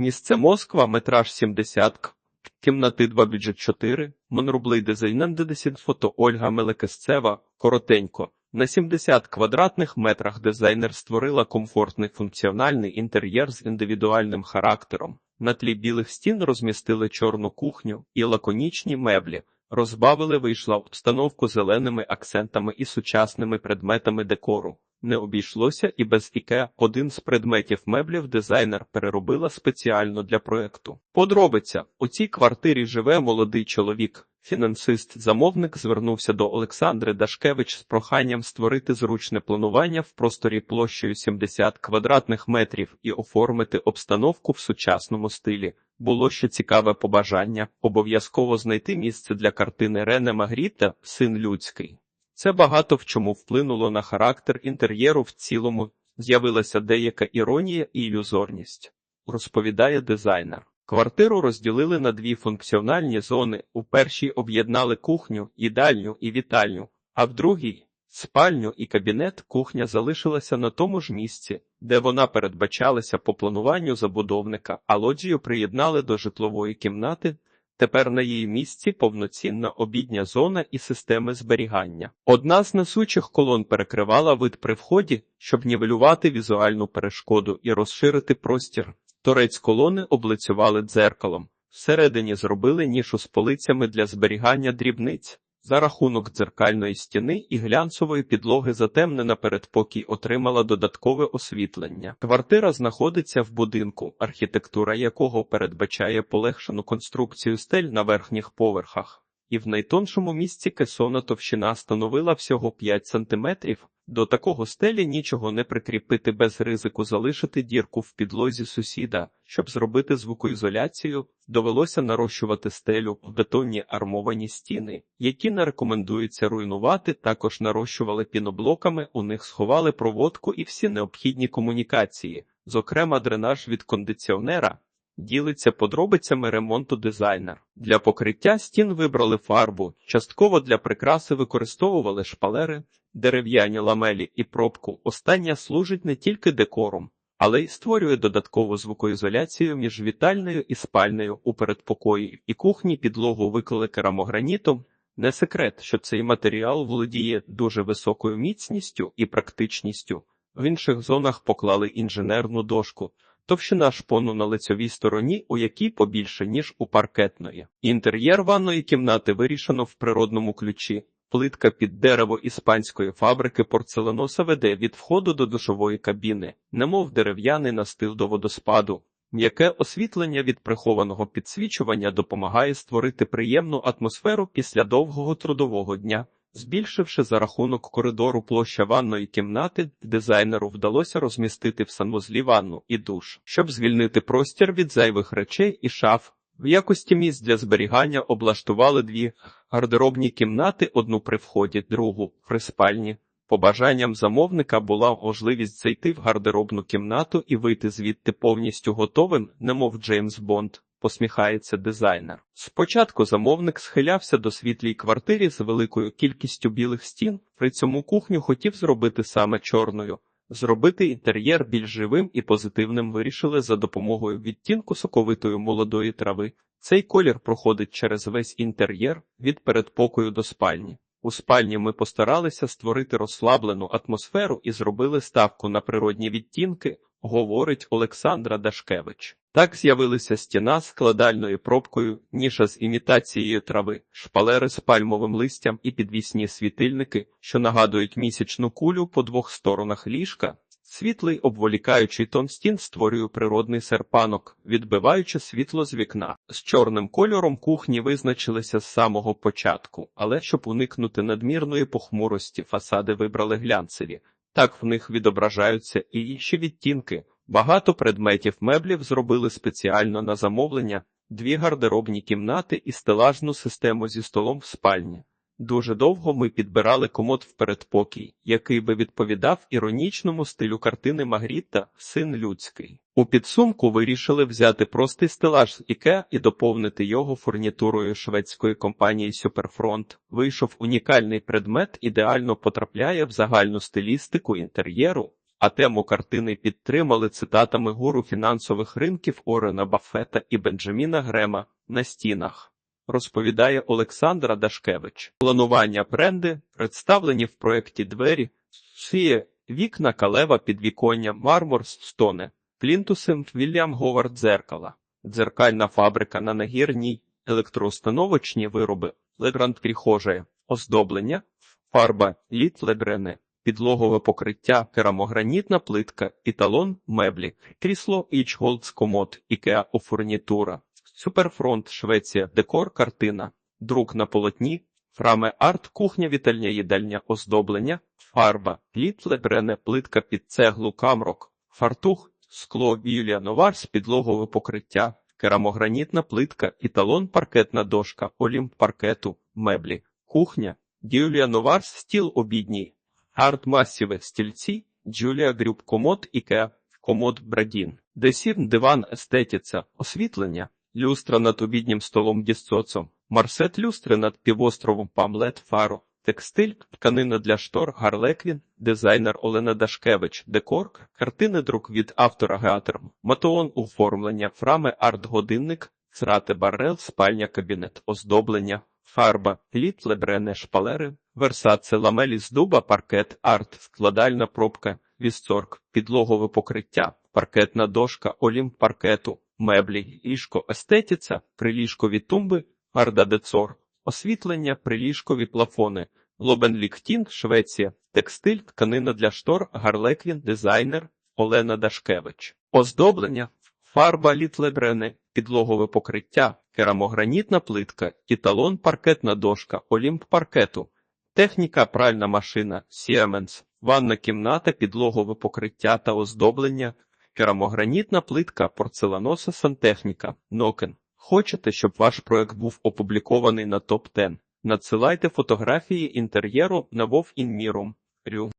Місце Москва, метраж 70 к. Кімнати 2 бюджет 4, монрублий дизайнен дедесін фото Ольга Мелекесцева, коротенько. На 70 квадратних метрах дизайнер створила комфортний функціональний інтер'єр з індивідуальним характером. На тлі білих стін розмістили чорну кухню і лаконічні меблі. Розбавили вийшла обстановку зеленими акцентами і сучасними предметами декору. Не обійшлося і без іке один з предметів меблів дизайнер переробила спеціально для проекту. Подробиця у цій квартирі живе молодий чоловік. Фінансист-замовник звернувся до Олександри Дашкевич з проханням створити зручне планування в просторі площею 70 квадратних метрів і оформити обстановку в сучасному стилі. Було ще цікаве побажання обов'язково знайти місце для картини Рене Магріта Син людський. Це багато в чому вплинуло на характер інтер'єру в цілому, з'явилася деяка іронія і ілюзорність, розповідає дизайнер. Квартиру розділили на дві функціональні зони. У першій об'єднали кухню, їдальню і вітальню, а в другій спальню і кабінет кухня залишилася на тому ж місці, де вона передбачалася по плануванню забудовника, а лоджію приєднали до житлової кімнати. Тепер на її місці повноцінна обідня зона і системи зберігання. Одна з несучих колон перекривала вид при вході, щоб нівелювати візуальну перешкоду і розширити простір. Торець колони облицювали дзеркалом. Всередині зробили нішу з полицями для зберігання дрібниць. За рахунок дзеркальної стіни і глянцевої підлоги затемнена передпокій отримала додаткове освітлення. Квартира знаходиться в будинку, архітектура якого передбачає полегшену конструкцію стель на верхніх поверхах, і в найтоншому місці кесона товщина становила всього 5 сантиметрів. До такого стелі нічого не прикріпити без ризику залишити дірку в підлозі сусіда. Щоб зробити звукоізоляцію, довелося нарощувати стелю в бетонні армовані стіни, які не рекомендується руйнувати. Також нарощували піноблоками, у них сховали проводку і всі необхідні комунікації, зокрема дренаж від кондиціонера. Ділиться подробицями ремонту дизайнер. Для покриття стін вибрали фарбу, частково для прикраси використовували шпалери, дерев'яні ламелі і пробку. Остання служить не тільки декором, але й створює додаткову звукоізоляцію між вітальною і спальнею у передпокої і кухні підлогу виклали керамогранітом. Не секрет, що цей матеріал володіє дуже високою міцністю і практичністю. В інших зонах поклали інженерну дошку. Товщина шпону на лицьовій стороні, у якій побільше, ніж у паркетної. Інтер'єр ванної кімнати вирішено в природному ключі. Плитка під дерево іспанської фабрики порцеленоса веде від входу до душової кабіни, немов дерев'яний настил до водоспаду. М'яке освітлення від прихованого підсвічування допомагає створити приємну атмосферу після довгого трудового дня. Збільшивши за рахунок коридору площа ванної кімнати, дизайнеру вдалося розмістити в санвузлі ванну і душ, щоб звільнити простір від зайвих речей і шаф. В якості місць для зберігання облаштували дві гардеробні кімнати, одну при вході, другу при спальні. Побажанням замовника була можливість зайти в гардеробну кімнату і вийти звідти повністю готовим, немов Джеймс Бонд. Посміхається дизайнер. Спочатку замовник схилявся до світлій квартирі з великою кількістю білих стін, при цьому кухню хотів зробити саме чорною. Зробити інтер'єр більш живим і позитивним вирішили за допомогою відтінку соковитої молодої трави. Цей колір проходить через весь інтер'єр від передпокою до спальні. У спальні ми постаралися створити розслаблену атмосферу і зробили ставку на природні відтінки, говорить Олександра Дашкевич. Так з'явилися стіна з складальною пробкою, ніша з імітацією трави, шпалери з пальмовим листям і підвісні світильники, що нагадують місячну кулю по двох сторонах ліжка. Світлий обволікаючий тон стін створює природний серпанок, відбиваючи світло з вікна. З чорним кольором кухні визначилися з самого початку, але щоб уникнути надмірної похмурості, фасади вибрали глянцеві. Так в них відображаються і інші відтінки. Багато предметів меблів зробили спеціально на замовлення, дві гардеробні кімнати і стелажну систему зі столом в спальні. Дуже довго ми підбирали комод в передпокій, який би відповідав іронічному стилю картини Магріта Син людський. У підсумку вирішили взяти простий стелаж з Іке і доповнити його фурнітурою шведської компанії Суперфронт. Вийшов унікальний предмет, ідеально потрапляє в загальну стилістику інтер'єру. А тему картини підтримали цитатами гуру фінансових ринків Орена Баффета і Бенджаміна Грема на стінах. Розповідає Олександра Дашкевич. Планування бренди представлені в проєкті двері, шиє, вікна, калева, підвіконня, мармур, стони, плінтуси, Вільям Говард дзеркала, дзеркальна фабрика на нагірній, електроустановочні вироби, легрант прихожая, оздоблення, фарба, літ лебрени, підлогове покриття, керамогранітна плитка, італон, меблі, крісло, ічголдс, комод, ікеа, фурнітура, суперфронт, Швеція, декор, картина, друк на полотні, фраме арт, кухня, вітальня, їдальня, оздоблення, фарба, літ лебрене, плитка під цеглу, камрок, фартух, скло, Юлія Новарс, підлогове покриття, керамогранітна плитка, італон, паркетна дошка, олімп паркету, меблі, кухня, Юлія Новарс, стіл обідній, арт масіве, стільці, Джулія Грюб, комод, ікеа, комод Брадін, десін, диван, естетіця, освітлення, люстра над обіднім столом дісцоцом, марсет люстри над півостровом Памлет, фаро, текстиль, тканина для штор, гарлеквін, дизайнер Олена Дашкевич, декор, картини друк від автора Геатер, матеон оформлення, фрами арт-годинник, црати барел, спальня кабінет, оздоблення, фарба, літ лебрене, шпалери, версаце, ламелі з дуба, паркет, арт, складальна пробка, вісцорк, підлогове покриття, паркетна дошка, олімп паркету, меблі, ліжко, естетіця, приліжкові тумби, ардадецор, освітлення, приліжкові плафони, Лобенліктін, Швеція, текстиль, тканина для штор, гарлеквін, дизайнер, Олена Дашкевич, оздоблення, фарба літлебрене, підлогове покриття, керамогранітна плитка, італон, паркетна дошка, олімп паркету, техніка, пральна машина, Siemens, ванна кімната, підлогове покриття та оздоблення, керамогранітна плитка, порцеланоса сантехніка, Нокен. Хочете, щоб ваш проект був опублікований на топ 10 Надсилайте фотографії інтер'єру на Вов. Рю.